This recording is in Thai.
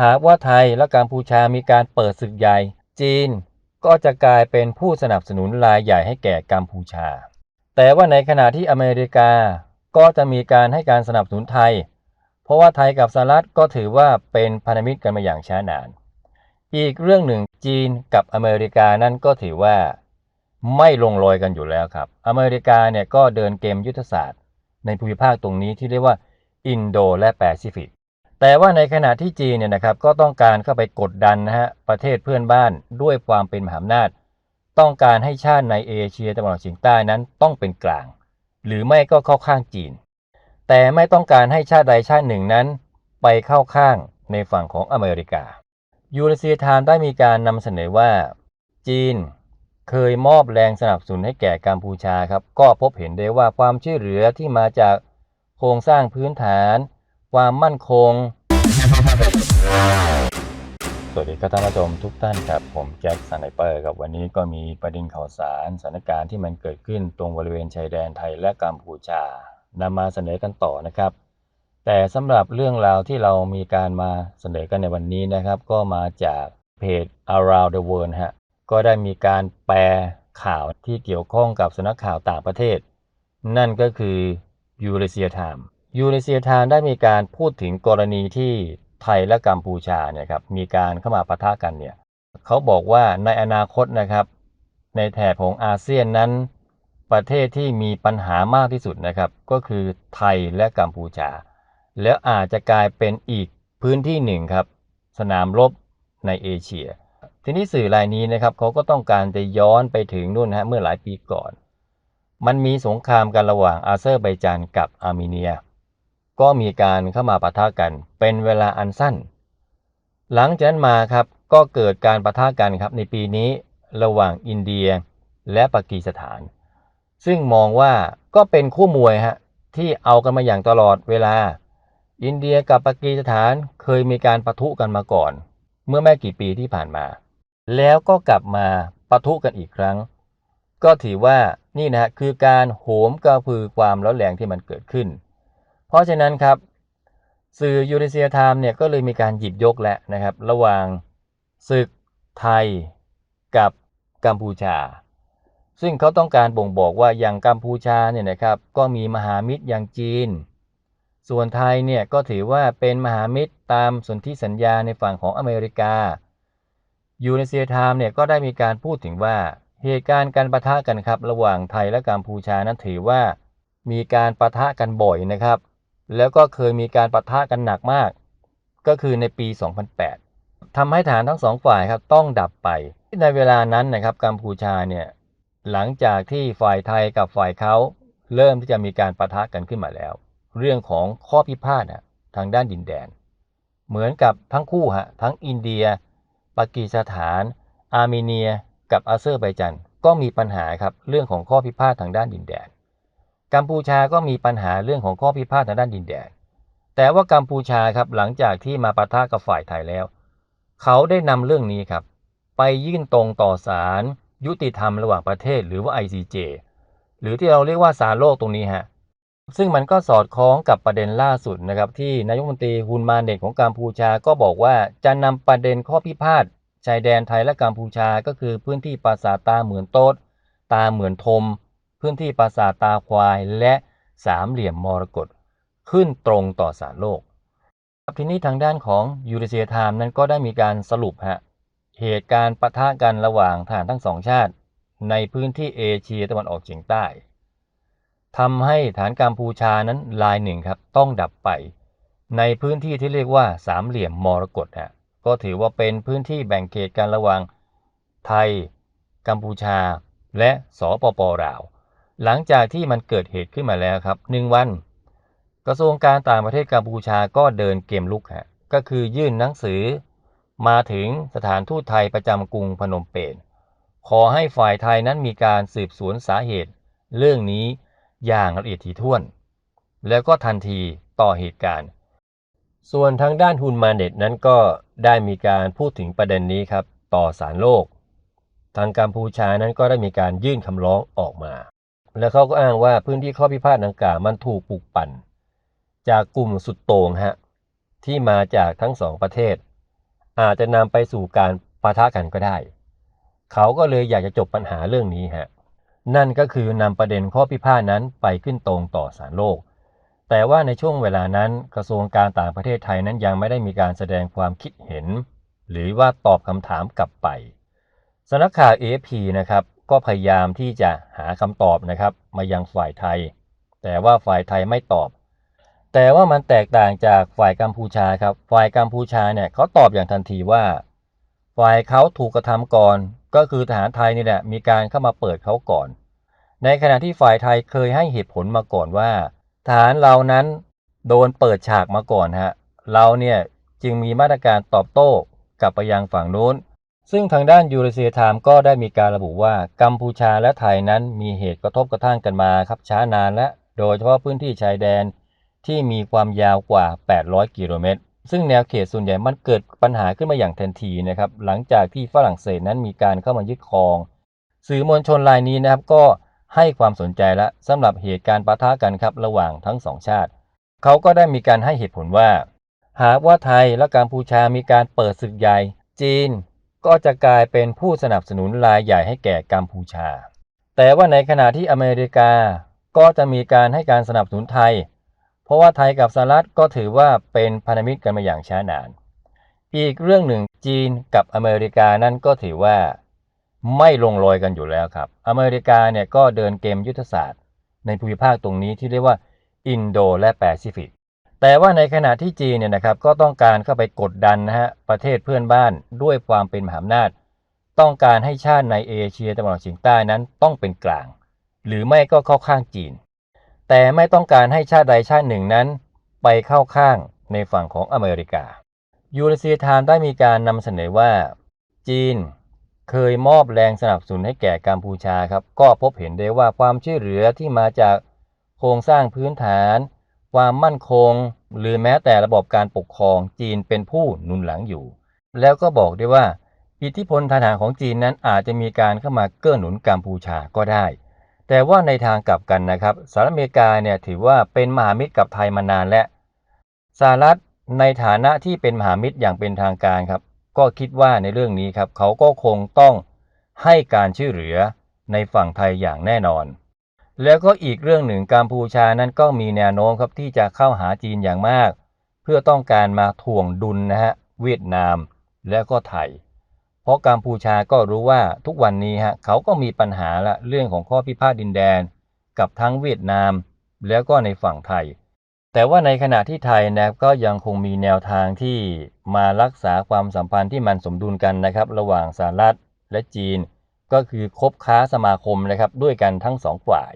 หากว่าไทยและกัมพูชามีการเปิดศึกใหญ่ จีนก็จะกลายเป็นผู้สนับสนุนรายใหญ่ให้แก่กัมพูชา แต่ว่าในขณะที่อเมริกาก็จะมีการให้การสนับสนุนไทย เพราะว่าไทยกับสหรัฐก็ถือว่าเป็นพันธมิตรกันมาอย่างช้านาน อีกเรื่องหนึ่งจีนกับอเมริกานั้นก็ถือว่า ไม่ลงรอยกันอยู่แล้วครับ อเมริกาเนี่ยก็เดินเกมยุทธศาสตร์ ในภูมิภาคตรงนี้ที่เรียกว่าอินโดและแปซิฟิก แต่ว่าในขณะที่จีนเนี่ยนะครับก็ต้องการเข้าไปกดดันนะฮะประเทศเพื่อนบ้านด้วยความเป็นมหาอำนาจ ต้องการให้ชาติในเอเชียตะวันออกเฉียงใต้นั้นต้องเป็นกลาง หรือไม่ก็เข้าข้างจีน แต่ไม่ต้องการให้ชาติใดชาติหนึ่งนั้น ไปเข้าข้างในฝั่งของอเมริกา ยูรเซียไทม์ได้มีการนำเสนอว่า จีนเคยมอบแรงสนับสนุนให้แก่กัมพูชาครับก็พบเห็นได้ว่าความช่วยเหลือที่มาจากโครงสร้างพื้นฐาน ความมั่นคง สวัสดีครับท่านผู้ชมทุกท่านครับ ผมแจ็คสันไนเปอร์ครับวันนี้ก็มีประเด็นข่าวสารสถานการณ์ที่มันเกิดขึ้นตรงบริเวณชายแดนไทยและกัมพูชานำมาเสนอกันต่อนะครับ แต่สำหรับเรื่องราวที่เรามีการมาเสนอกันในวันนี้นะครับ ก็มาจากเพจ around the world ฮะก็ได้มีการแปลข่าวที่เกี่ยวข้องกับสนักข่าวต่างประเทศ นั่นก็คือยูเรเซียไทม์ ยูเรเซียทม์ได้มีการพูดถึงกรณีที่ไทยและกัมพูชาเนี่ยครับมีการเข้ามาปะทะกันเนี่ยเขาบอกว่าในอนาคตนะครับ ในแถบของอาเซียนนั้น ประเทศที่มีปัญหามากที่สุดนะครับ ก็คือไทยและกัมพูชา แล้วอาจจะกลายเป็นอีกพื้นที่หนึ่งครับ สนามรบในเอเชีย ทีนี้สื่อรายนี้นะครับเขาก็ต้องการจะย้อนไปถึงนู่นนะฮะเมื่อหลายปีก่อน มันมีสงครามกันระหว่างอาเซอร์ไบจานกับอาร์เมเนีย ก็มีการเข้ามาปะทะกัน เป็นเวลาอันสั้น หลังจากนั้นมาครับก็เกิดการปะทะกันครับในปีนี้ระหว่างอินเดียและปากีสถาน ซึ่งมองว่าก็เป็นคู่มวยฮะที่เอากันมาอย่างตลอดเวลา อินเดียกับปากีสถานเคยมีการปะทุกันมาก่อน เมื่อไม่กี่ปีที่ผ่านมา แล้วก็กลับมาปะทุกันอีกครั้ง ก็ถือว่านี่นะฮะคือการโหมกระพือความร้อนแรงที่มันเกิดขึ้น เพราะฉะนั้นครับสื่อยูเรเซียไทม์เนี่ยก็เลยมีการหยิบยกแล้วนะครับ ระหว่างศึกไทยกับกัมพูชา ซึ่งเขาต้องการบ่งบอกว่าอย่างกัมพูชาเนี่ยนะครับก็มีมหามิตรอย่างจีน ส่วนไทยเนี่ยก็ถือว่าเป็นมหามิตรตามสนธิสัญญาในฝั่งของอเมริกายูเรเซียไทม์เนี่ยก็ได้มีการพูดถึงว่าเหตุการณ์การประทะกันครับ ระหว่างไทยและกัมพูชานั้นถือว่ามีการประทะกันบ่อยนะครับ แล้วก็เคยมีการปะทะกันหนักมาก ก็คือในปี 2008ทำให้ฐานทั้งสองฝ่ายครับต้องดับไป ในเวลานั้นนะครับกัมพูชาเนี่ยหลังจากที่ฝ่ายไทยกับฝ่ายเขาเริ่มที่จะมีการปะทะกันขึ้นมาแล้ว เรื่องของข้อพิพาทนะทางด้านดินแดน เหมือนกับทั้งคู่ฮะทั้งอินเดีย ปากีสถาน อาร์เมเนีย กับอาเซอร์ไบจันก็มีปัญหาครับเรื่องของข้อพิพาททางด้านดินแดน กัมพูชาก็มีปัญหาเรื่องของข้อพิพาททางด้านดินแดน แต่ว่ากัมพูชาครับหลังจากที่มาปะทะกับฝ่ายไทยแล้ว เขาได้นำเรื่องนี้ครับ ไปยื่นตรงต่อศาลยุติธรรมระหว่างประเทศหรือว่า ICJ หรือที่เราเรียกว่าศาลโลกตรงนี้ฮะซึ่งมันก็สอดคล้องกับประเด็นล่าสุดนะครับ ที่นายกมนตรีฮุนมาเน็ตของกัมพูชาก็บอกว่าจะนำประเด็นข้อพิพาทชายแดนไทยและกัมพูชาก็คือพื้นที่ปราสาทตาเหมือนโต๊ดตาเหมือนทม พื้นที่ปราสาทตาควายและสามเหลี่ยมมรกตขึ้นตรงต่อศาลโลกครับทีนี้ทางด้านของยูเรเซียไทม์นั้นก็ได้มีการสรุปฮะเหตุการณ์ปะทะกันระหว่างทหารทั้งสองชาติ ในพื้นที่เอเชียตะวันออกเฉียงใต้ทำให้ฐานกัมพูชานั้นลายหนึ่งครับต้องดับไป ในพื้นที่ที่เรียกว่าสามเหลี่ยมมรกตฮะก็ถือว่าเป็นพื้นที่แบ่งเขตกันระหว่างไทย กัมพูชา และสปปลาว หลังจากที่มันเกิดเหตุขึ้นมาแล้วครับหนึ่งวัน กระทรวงการต่างประเทศกัมพูชาก็เดินเกมลุกฮะก็คือยื่นหนังสือ มาถึงสถานทูตไทยประจำกรุงพนมเปญขอให้ฝ่ายไทยนั้นมีการสืบสวนสาเหตุ เรื่องนี้อย่างละเอียดถี่ถ้วน แล้วก็ทันทีต่อเหตุการณ์ ส่วนทางด้านฮุนมาเน็ตนั้นก็ได้มีการพูดถึงประเด็นนี้ครับ ต่อศาลโลก ทางกัมพูชานั้นก็ได้มีการยื่นคำร้องออกมา และเขาก็อ้างว่าพื้นที่ข้อพิพาทดังกล่าวมันถูกปลุกปั่น จากกลุ่มสุดโต่งฮะที่มาจากทั้งสองประเทศ อาจจะนำไปสู่การปะทะกันก็ได้ เขาก็เลยอยากจะจบปัญหาเรื่องนี้ฮะนั่นก็คือนำประเด็นข้อพิพาทนั้นไปขึ้นตรงต่อศาลโลก แต่ว่าในช่วงเวลานั้นกระทรวงการต่างประเทศไทยนั้นยังไม่ได้มีการแสดงความคิดเห็น หรือว่าตอบคำถามกลับไปสำนักข่าว AFP นะครับ ก็พยายามที่จะหาคำตอบนะครับ มายังฝ่ายไทย แต่ว่าฝ่ายไทยไม่ตอบ แต่ว่ามันแตกต่างจากฝ่ายกัมพูชาครับ ฝ่ายกัมพูชาเนี่ยเขาตอบอย่างทันทีว่า ฝ่ายเขาถูกกระทำก่อน ก็คือทหารไทยนี่แหละมีการเข้ามาเปิดเขาก่อน ในขณะที่ฝ่ายไทยเคยให้เหตุผลมาก่อนว่าทหารเรานั้นโดนเปิดฉากมาก่อนฮะเราเนี่ยจึงมีมาตรการตอบโต้กลับไปยังฝั่งนู้น ซึ่งทางด้านยูเรเซียไทม์ก็ได้มีการระบุว่ากัมพูชาและไทยนั้นมีเหตุกระทบกระทั่งกันมาครับช้านานและ โดยเฉพาะพื้นที่ชายแดนที่มีความยาวกว่า 800 กิโลเมตร ซึ่งแนวเขตส่วนใหญ่มันเกิดปัญหาขึ้นมาอย่างทันทีนะครับ หลังจากที่ฝรั่งเศสนั้นมีการเข้ามายึดครอง สื่อมวลชนรายนี้นะครับก็ให้ความสนใจและสำหรับเหตุการณ์ปะทะกันครับระหว่างทั้งสองชาติ เขาก็ได้มีการให้เหตุผลว่า หากว่าไทยและกัมพูชามีการเปิดศึกใหญ่ จีน ก็จะกลายเป็นผู้สนับสนุนรายใหญ่ให้แก่กัมพูชา แต่ว่าในขณะที่อเมริกาก็จะมีการให้การสนับสนุนไทย เพราะว่าไทยกับสหรัฐก็ถือว่าเป็นพันธมิตรกันมาอย่างช้านาน อีกเรื่องหนึ่งจีนกับอเมริกานั้นก็ถือว่าไม่ลงรอยกันอยู่แล้วครับ อเมริกาเนี่ยก็เดินเกมยุทธศาสตร์ ในภูมิภาคตรงนี้ที่เรียกว่าอินโดและแปซิฟิก แต่ว่าในขณะที่จีนเนี่ยนะครับก็ต้องการเข้าไปกดดันนะฮะประเทศเพื่อนบ้านด้วยความเป็นมหาอำนาจ ต้องการให้ชาติในเอเชียตะวันออกเฉียงใต้นั้นต้องเป็นกลาง หรือไม่ก็เข้าข้างจีน แต่ไม่ต้องการให้ชาติใดชาติหนึ่งนั้น ไปเข้าข้างในฝั่งของอเมริกา ยูรเซียไทม์ได้มีการนำเสนอว่า จีนเคยมอบแรงสนับสนุนให้แก่กัมพูชาครับก็พบเห็นได้ว่าความช่วยเหลือที่มาจากโครงสร้างพื้นฐาน ความมั่นคง หรือแม้แต่ระบบการปกครองจีนเป็นผู้หนุนหลังอยู่ แล้วก็บอกได้ว่า อิทธิพลทางทหารของจีนนั้นอาจจะมีการเข้ามาเกื้อหนุนกัมพูชาก็ได้ แต่ว่าในทางกลับกันนะครับสหรัฐอเมริกาเนี่ยถือว่าเป็นมหามิตรกับไทยมานานและสหรัฐในฐานะที่เป็นมหามิตรอย่างเป็นทางการครับ ก็คิดว่าในเรื่องนี้ครับเขาก็คงต้องให้การช่วยเหลือในฝั่งไทยอย่างแน่นอน แล้วก็อีกเรื่องหนึ่งกัมพูชานั้นก็มีแนวโน้มครับที่จะเข้าหาจีนอย่างมาก เพื่อต้องการมาถ่วงดุลนะฮะเวียดนามแล้วก็ไทย เพราะกัมพูชาก็รู้ว่าทุกวันนี้ฮะเขาก็มีปัญหาละเรื่องของข้อพิพาทดินแดน กับทั้งเวียดนาม แล้วก็ในฝั่งไทย แต่ว่าในขณะที่ไทยนะครับก็ยังคงมีแนวทางที่มารักษาความสัมพันธ์ที่มันสมดุลกันนะครับ ระหว่างสหรัฐและจีน ก็คือคบค้าสมาคมนะครับด้วยกันทั้งสองฝ่าย